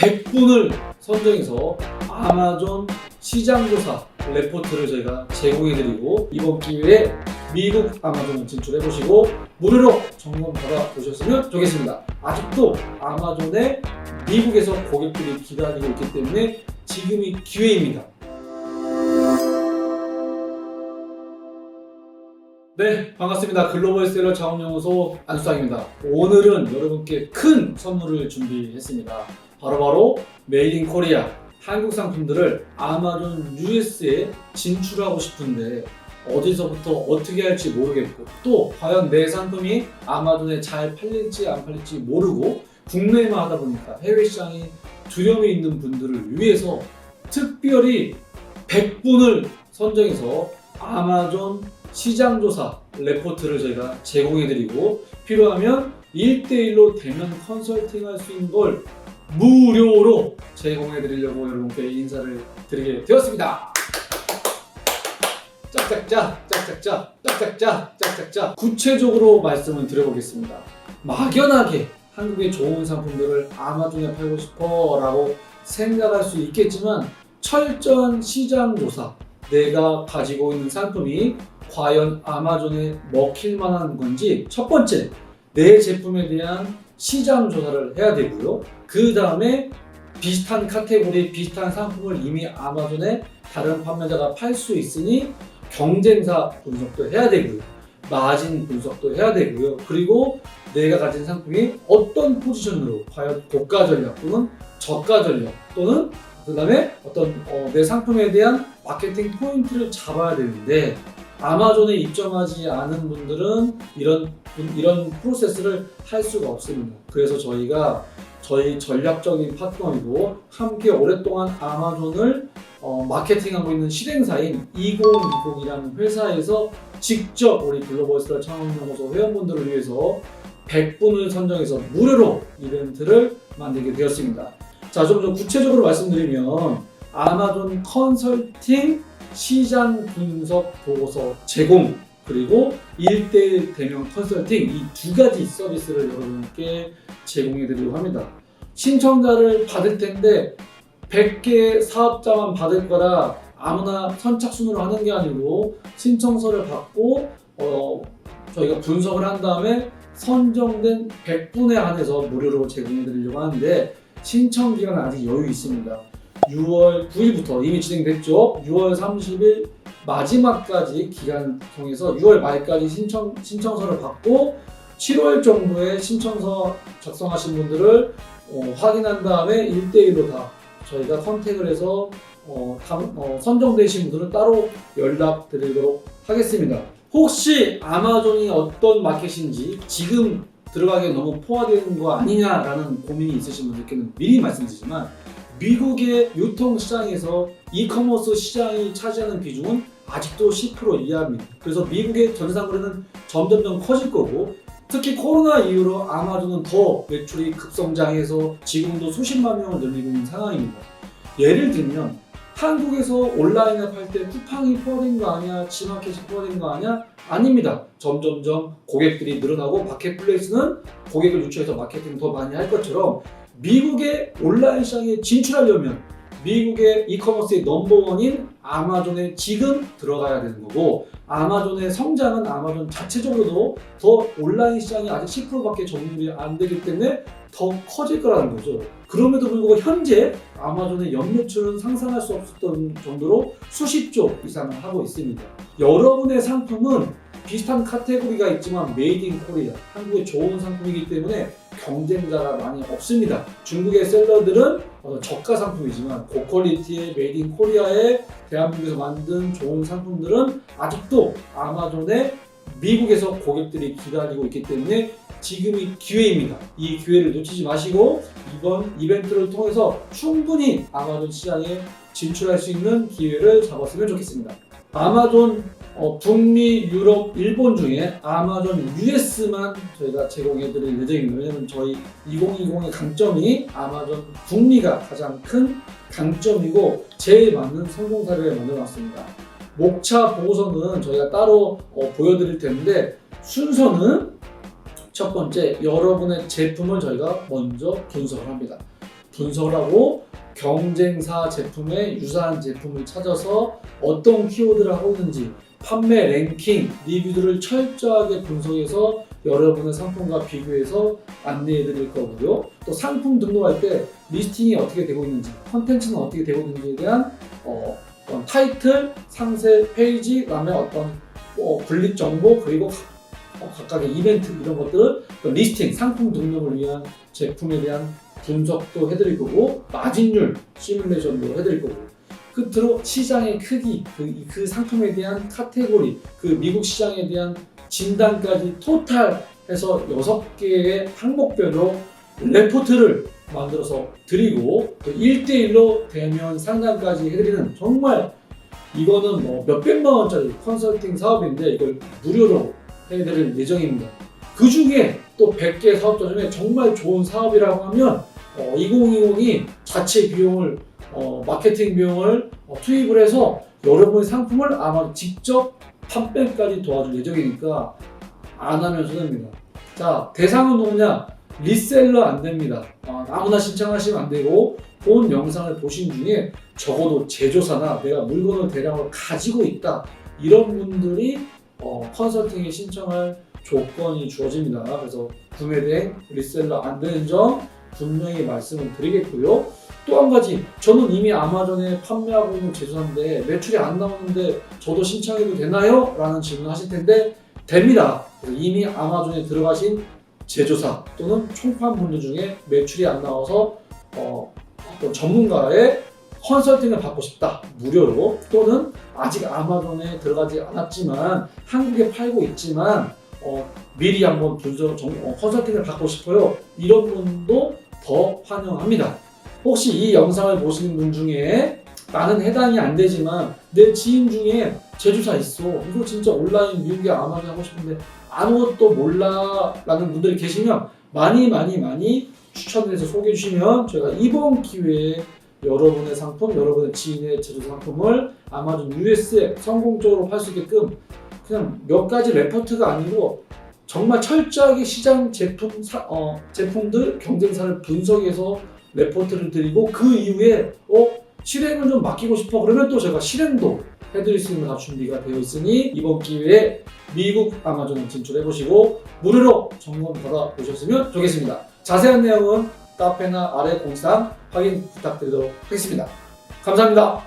100분을 선정해서 아마존 시장조사 레포트를 저희가 제공해드리고 이번 기회에 미국 아마존을 진출해보시고 무료로 점검 받아보셨으면 좋겠습니다. 아직도 아마존에 미국에서 고객들이 기다리고 있기 때문에 지금이 기회입니다. 네, 반갑습니다. 글로벌 셀러 자원연구소 안수상입니다. 오늘은 여러분께 큰 선물을 준비했습니다. 바로바로 메이드 인 코리아 한국 상품들을 아마존 US에 진출하고 싶은데 어디서부터 어떻게 할지 모르겠고 또 과연 내 상품이 아마존에 잘 팔릴지 안 팔릴지 모르고 국내만 하다 보니까 해외 시장이 두려움이 있는 분들을 위해서 특별히 100분을 선정해서 아마존 시장조사 레포트를 저희가 제공해드리고 필요하면 1대1로 대면 컨설팅 할 수 있는 걸 무료로 제공해 드리려고 여러분께 인사를 드리게 되었습니다. 짝짝짝, 짝짝짝, 짝짝짝, 짝짝짝. 구체적으로 말씀을 드려보겠습니다. 막연하게 한국의 좋은 상품들을 아마존에 팔고 싶어 라고 생각할 수 있겠지만 철저한 시장 조사, 내가 가지고 있는 상품이 과연 아마존에 먹힐 만한 건지 첫 번째 내 제품에 대한 시장 조사를 해야 되고요. 그 다음에 비슷한 카테고리, 비슷한 상품을 이미 아마존에 다른 판매자가 팔 수 있으니 경쟁사 분석도 해야 되고요. 마진 분석도 해야 되고요. 그리고 내가 가진 상품이 어떤 포지션으로 과연 고가 전략 또는 저가 전략 또는 그 다음에 어떤 어, 내 상품에 대한 마케팅 포인트를 잡아야 되는데 아마존에 입점하지 않은 분들은 이런 이런 프로세스를 할 수가 없습니다. 그래서 저희가 저희 전략적인 파트너이고 함께 오랫동안 아마존을 어, 마케팅하고 있는 실행사인 2020이라는 회사에서 직접 우리 글로벌 스타 창업연구소 회원분들을 위해서 100분을 선정해서 무료로 이벤트를 만들게 되었습니다. 자, 좀 더 구체적으로 말씀드리면 아마존 컨설팅 시장 분석 보고서 제공 그리고 1대1 대면 컨설팅 이 두 가지 서비스를 여러분께 제공해 드리려고 합니다. 신청자를 받을 텐데 100개 사업자만 받을 거라 아무나 선착순으로 하는 게 아니고 신청서를 받고 어, 저희가 분석을 한 다음에 선정된 100분에 한해서 무료로 제공해 드리려고 하는데 신청 기간은 아직 여유 있습니다. 6월 9일부터 이미 진행됐죠. 6월 30일 마지막까지 기간 통해서 6월 말까지 신청 신청서를 받고 7월 정도에 신청서 작성하신 분들을 어, 확인한 다음에 1대1로 다 저희가 컨택을 해서 어, 당- 어, 선정되신 분들은 따로 연락드리도록 하겠습니다. 혹시 아마존이 어떤 마켓인지 지금 들어가기에 너무 포화되는 거 아니냐라는 고민이 있으신 분들께는 미리 말씀드리지만 미국의 유통 시장에서 이커머스 시장이 차지하는 비중은 아직도 10% 이하입니다. 그래서 미국의 전산거래는 점점점 커질 거고 특히 코로나 이후로 아마존은 더 매출이 급성장해서 지금도 수십만 명을 늘리고 있는 상황입니다. 예를 들면 한국에서 온라인에 팔 때 쿠팡이 포함된 거 아니야? 지마켓이 포함된 거 아니야? 아닙니다. 점점점 고객들이 늘어나고 마켓플레이스는 고객을 유치해서 마케팅 더 많이 할 것처럼 미국의 온라인 시장에 진출하려면 미국의 이커머스의 넘버원인 아마존에 지금 들어가야 되는 거고 아마존의 성장은 아마존 자체적으로도 더 온라인 시장이 아직 10%밖에 점유율이 안 되기 때문에 더 커질 거라는 거죠. 그럼에도 불구하고 현재 아마존의 연매출은 상상할 수 없었던 정도로 수십조 이상을 하고 있습니다. 여러분의 상품은 비슷한 카테고리가 있지만 메이드 인 코리아 한국의 좋은 상품이기 때문에 경쟁자가 많이 없습니다. 중국의 셀러들은 어, 저가 상품이지만 고퀄리티의 메이드 인 코리아에 대한민국에서 만든 좋은 상품들은 아직도 아마존에 미국에서 고객들이 기다리고 있기 때문에 지금이 기회입니다. 이 기회를 놓치지 마시고 이번 이벤트를 통해서 충분히 아마존 시장에 진출할 수 있는 기회를 잡았으면 좋겠습니다. 아마존 어, 북미, 유럽, 일본 중에 아마존 US만 저희가 제공해 드릴 예정입니다. 왜냐면 저희 2020의 강점이 아마존 북미가 가장 큰 강점이고 제일 맞는 성공 사례를 만들어 놨습니다. 목차 보고서는 저희가 따로 어, 보여드릴 텐데 순서는 첫 번째 여러분의 제품을 저희가 먼저 분석을 합니다. 분석을 하고 경쟁사 제품의 유사한 제품을 찾아서 어떤 키워드를 하고 있는지 판매 랭킹 리뷰들을 철저하게 분석해서 여러분의 상품과 비교해서 안내해 드릴 거고요. 또 상품 등록할 때 리스팅이 어떻게 되고 있는지, 컨텐츠는 어떻게 되고 있는지에 대한 어, 어떤 타이틀, 상세 페이지, 그다음에 어떤 어, 분립 정보 그리고 각- 어, 각각의 이벤트 이런 것들을 또 리스팅, 상품 등록을 위한 제품에 대한 분석도 해드릴 거고 마진율 시뮬레이션도 해드릴 거고 끝으로 시장의 크기, 그, 그 상품에 대한 카테고리, 그 미국 시장에 대한 진단까지 토탈해서 6개의 항목별로 레포트를 만들어서 드리고 또 1대1로 대면 상담까지 해드리는 정말 이거는 뭐 몇백만 원짜리 컨설팅 사업인데 이걸 무료로 해드릴 예정입니다. 그 중에 또 100개 사업자 중에 정말 좋은 사업이라고 하면 어, 2020이 자체 비용을 어, 마케팅 비용을 어, 투입을 해서 여러분의 상품을 아마 직접 판매까지 도와줄 예정이니까 안 하면 손해입니다. 자 대상은 누구냐? 리셀러 안 됩니다. 아, 아무나 신청하시면 안 되고 본 영상을 보신 중에 적어도 제조사나 내가 물건을 대량으로 가지고 있다 이런 분들이 어, 컨설팅에 신청할 조건이 주어집니다. 그래서 구매 대행 리셀러 안 되는 점 분명히 말씀을 드리겠고요. 또 한 가지 저는 이미 아마존에 판매하고 있는 제조사인데 매출이 안 나오는데 저도 신청해도 되나요? 라는 질문을 하실 텐데 됩니다. 이미 아마존에 들어가신 제조사 또는 총판 분들 중에 매출이 안 나와서 어, 어떤 전문가의 컨설팅을 받고 싶다 무료로 또는 아직 아마존에 들어가지 않았지만 한국에 팔고 있지만 어, 미리 한번 분석 정- 어, 컨설팅을 받고 싶어요. 이런 분도 더 환영합니다. 혹시 이 영상을 보시는 분 중에 나는 해당이 안 되지만 내 지인 중에 제조사 있어. 이거 진짜 온라인 미국에 아마존 하고 싶은데 아무것도 몰라 라는 분들이 계시면 많이 많이 많이 추천해서 소개해 주시면 저희가 이번 기회에 여러분의 상품, 여러분의 지인의 제조 상품을 아마존 US에 성공적으로 팔 수 있게끔 그냥 몇 가지 레포트가 아니고 정말 철저하게 시장 제품 사- 어, 제품들 경쟁사를 분석해서 레포트를 드리고 그 이후에 어 실행을 좀 맡기고 싶어 그러면 또 제가 실행도 해드릴 수 있는 다 준비가 되어 있으니 이번 기회에 미국 아마존 진출해 보시고 무료로 점검 받아 보셨으면 좋겠습니다. 자세한 내용은 카페나 아래 공상 확인 부탁드리도록 하겠습니다. 감사합니다.